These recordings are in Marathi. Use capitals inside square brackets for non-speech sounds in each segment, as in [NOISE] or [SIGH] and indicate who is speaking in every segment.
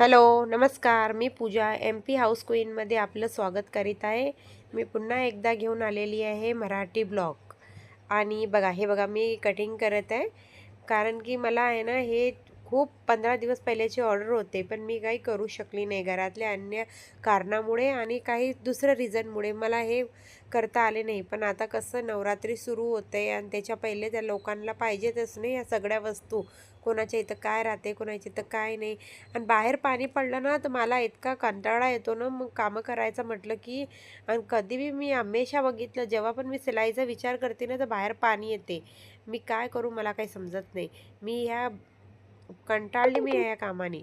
Speaker 1: हॅलो नमस्कार. मी पूजा एम पी हाऊस क्वीनमध्ये आपलं स्वागत करीत आहे. मी पुन्हा एकदा घेऊन आलेली आहे मराठी ब्लॉग. आणि बघा हे बघा मी कटिंग करत आहे. कारण की मला आहे ना हे खूप पंधरा दिवस पहिल्याची ऑर्डर होते पण मी काही करू शकली नाही. घरातल्या अन्य कारणामुळे आणि काही दुसऱ्या रिझनमुळे मला हे करता आले नाही. पण आता कसं नवरात्री सुरू होते आणि त्याच्या पहिले त्या लोकांना पाहिजेतच नाही या सगळ्या वस्तू. कोणाच्या इथं काय राहते कोणाच्या इथं काय नाही. आणि बाहेर पाणी पडलं ना तर मला इतका कंटाळा येतो ना मग कामं करायचं म्हटलं की आणि कधी बी मी हमेशा बघितलं जेव्हा पण मी सिलाईचा विचार करते ना तर बाहेर पाणी येते. मी काय करू मला काही समजत नाही. मी ह्या कंटाळली मी या कामाने.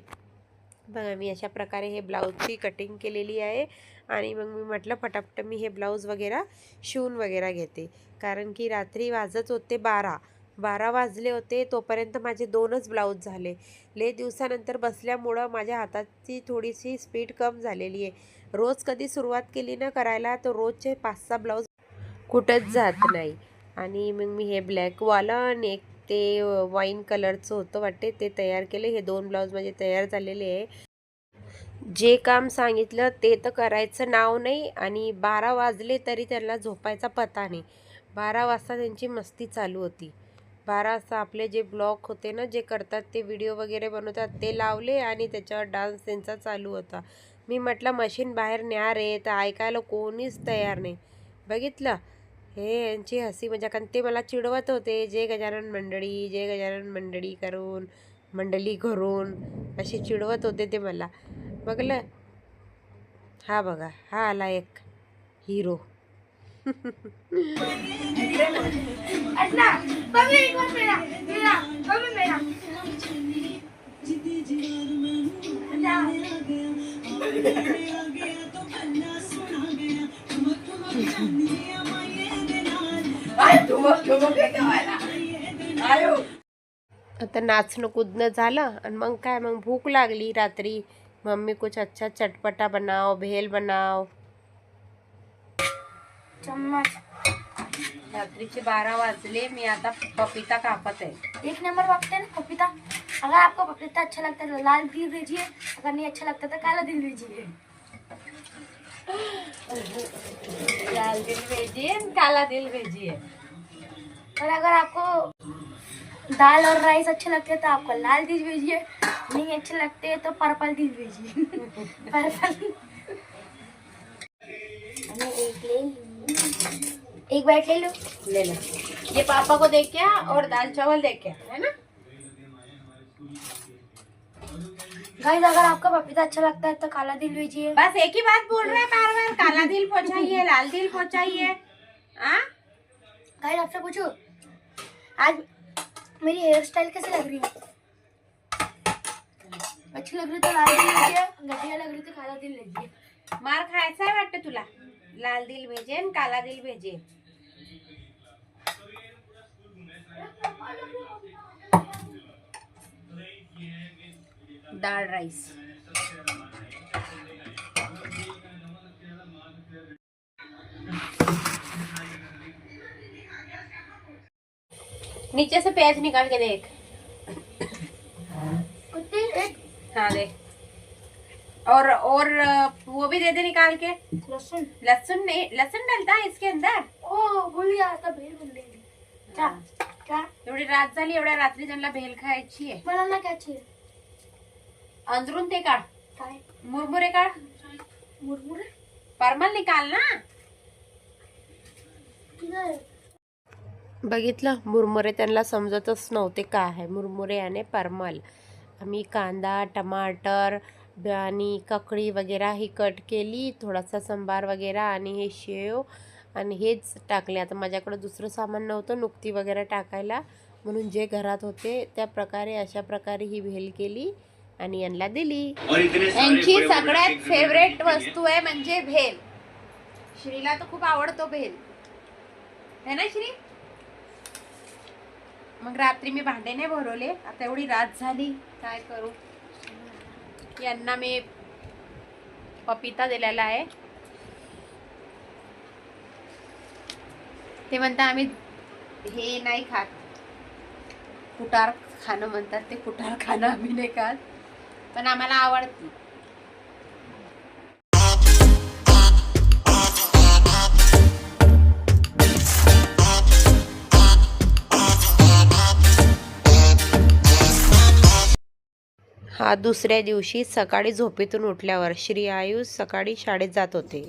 Speaker 1: बघा मी अशा प्रकारे हे ब्लाऊजची कटिंग केलेली आहे आणि मग मी म्हटलं पटापट मी हे ब्लाऊज वगैरे शिवून वगैरे घेते. कारण की रात्री वाजत होते बारा. बारा वाजले होते तोपर्यंत माझे दोनच ब्लाऊज झाले. ले दिवसानंतर बसल्यामुळं माझ्या हाताची थोडीशी स्पीड कम झालेली आहे. रोज कधी सुरुवात केली ना करायला तर रोजचे पाच सहा ब्लाऊज कुठंच जात नाही. आणि मग मी हे ब्लॅकवालं आणि एक ते वाईन कलरचं होतं वाटते ते तयार केले. हे दोन ब्लाऊज माझे तयार झालेले आहे. जे काम सांगितलं ते तर करायचं नाव नाही आणि बारा वाजले तरी त्यांना झोपायचा पत्ता नाही. बारा वाजता त्यांची मस्ती चालू होती. बारा वाजता आपले जे ब्लॉग होते ना जे करतात ते व्हिडिओ वगैरे बनवतात ते लावले आणि त्याच्यावर डान्स त्यांचा चालू होता. मी म्हटलं मशीन बाहेर न्या रे तर ऐकायला कोणीच तयार नाही. बघितलं? हे यांची हसी मजा कारण ते मला चिडवत होते. जे गजानन मंडळी जे गजानन मंडळी करून मंडळी करून असे चिडवत होते ते मला. बघलं हा बघा हा आला एक हिरो [LAUGHS] आता नाचणं कुदणं झालं आणि मग काय मग भूक लागली रात्री. मम्मी कुछ अच्छा चटपटा बनाव भेल बनाव
Speaker 2: चम्मच.
Speaker 1: रात्रीचे बारा वाजले मी आता पपिता कापत आहे.
Speaker 2: एक नंबर वागते ना पपीता. अगर आपको पपीता अच्छा लगता है तो लाल दिल भेजिए अगर नहीं अच्छा लगता तो काला दिल भेजिए
Speaker 1: लाल दिल भेजिए काला दिल भेजिए.
Speaker 2: और अगर आपको दाल और राइस अच्छे लगते हैं तो आपको लाल दीज भेजिए। नहीं अच्छे लगते हैं तो पर्पल दिल भेजिए। [LAUGHS] पर्पल एक बाइट ले। लो
Speaker 1: ले। लो ये पापा को दे क्या और दाल चावल दे क्या है ना?
Speaker 2: गाइस अगर आपका पपीता अच्छा लगता है तो काला दिल भेजिए।
Speaker 1: बस एक ही बात बोल रहे हैं बार बार काला दिल पहुंचाइए लाल दिल पहुंचाइए। हाँ?
Speaker 2: गाइस आपसे पूछो आज मेरी हेयर स्टाइल लग रही है? अच्छी लग रही तो लाल दिल लीजिए घटिया लग रही तो काला दिल लीजिए
Speaker 1: मार खायचा आहे वाटतं तुला? लाल दिल भेजे आणि काला दिल भेजे डाळ राईस. नीचे से प्याज निकाल के देख।
Speaker 2: कुत्ते
Speaker 1: हाँ? दे और और वो भी दे दे निकाल के।
Speaker 2: लहसुन।
Speaker 1: लहसुन नहीं लहसुन डलता है इसके अंदर?
Speaker 2: ओ भूल गया आता भेल भूल गई। क्या क्या
Speaker 1: एवढी रात झाली एवढ्या रात्री त्यांना भेल खायची आहे
Speaker 2: मला ना क्या चाहिए?
Speaker 1: अंदरून ते काढ।
Speaker 2: काय?
Speaker 1: मुरमुरे काढ।
Speaker 2: मुरमुरे?
Speaker 1: परमल निकाल ना। बघितलं? मुरमुरे त्यांना समजतच नव्हते काय आहे. मुरमुरे आणि परमल. आम्ही कांदा टमाटर आणि ककडी वगैरे ही कट केली थोडासा संबार वगैरे आणि हे शेव आणि हेच टाकले. आता माझ्याकडं दुसरं सामान नव्हतं नुकती वगैरे टाकायला. म्हणून जे घरात होते त्या प्रकारे अशा प्रकारे ही भेल केली आणि यांना दिली. यांची सगळ्यात फेवरेट वस्तू आहे म्हणजे भेल. श्रीला तर खूप आवडतो भेल. है ना श्री? मग रात्री मी भांडे नाही भरवले. आता एवढी रात झाली. काय करू? यांना मी पपिता दिलेला आहे. ते म्हणता आम्ही हे नाही खात. कुटार खाणं म्हणतात ते. कुटार खाणं आम्ही नाही खात. पण आम्हाला आवडते हा दुसऱ्या दिवशी सकाळी झोपेतून उठल्यावर श्री आयुष सकाळी शाळेत जात होते.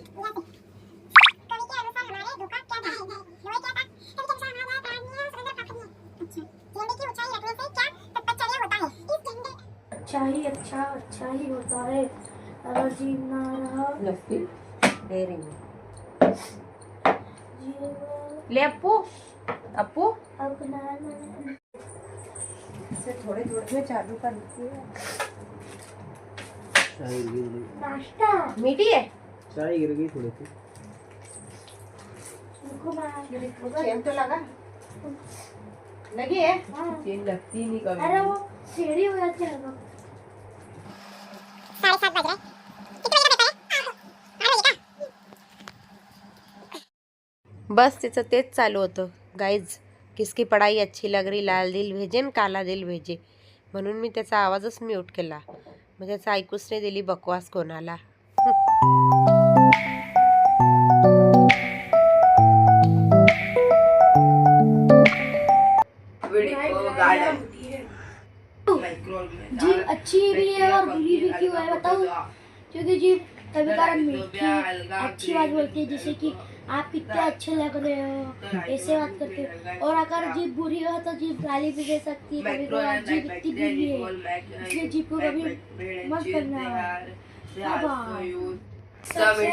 Speaker 2: अच्छा ही। अच्छा अच्छा ही होता है.
Speaker 1: ले अप्पू. अप्पू.
Speaker 2: अपना
Speaker 1: थोड़े थोड़े में चालू कर मीठी है
Speaker 3: चाय गिर गई थोड़ी सी
Speaker 2: उनको मैं
Speaker 1: चैन तो लगा लगी है
Speaker 2: हाँ।
Speaker 1: चैन लगती नहीं
Speaker 2: अरे वो सीढ़ी हो जाती है ना
Speaker 1: बस तिचं तेच चालू होतं. गाईज किसकी पढाई अच्छी लग रही लाल दिल भेजे न काला दिल भेजे. म्हणून मी त्याचा आवाजच म्यूट केला. मग त्याचं ऐकूच नाही दिली बकवास कोणाला.
Speaker 2: जी अच्छी भी है और बुरी भी क्यों है बताओ। क्योंकि जी कभी कारण मीठी अच्छी बात बोलती है जैसे कि आप कितने अच्छे लग रहे हो। ऐसे बात करते हो। और अगर जीप बुरी हो तो जीप गाली भी दे सकती है कभी कभार जीप इतनी बुरी है इसलिए जीप को कभी मत करना। हाँ। सबसे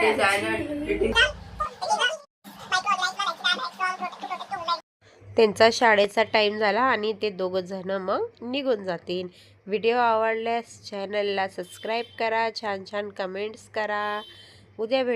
Speaker 1: त्यांचा शाळेचा टाईम झाला आणि ते दोघं जण मग निघून जातील. व्हिडिओ आवडल्यास चॅनलला सबस्क्राईब करा छान छान कमेंट्स करा. उद्या भेट.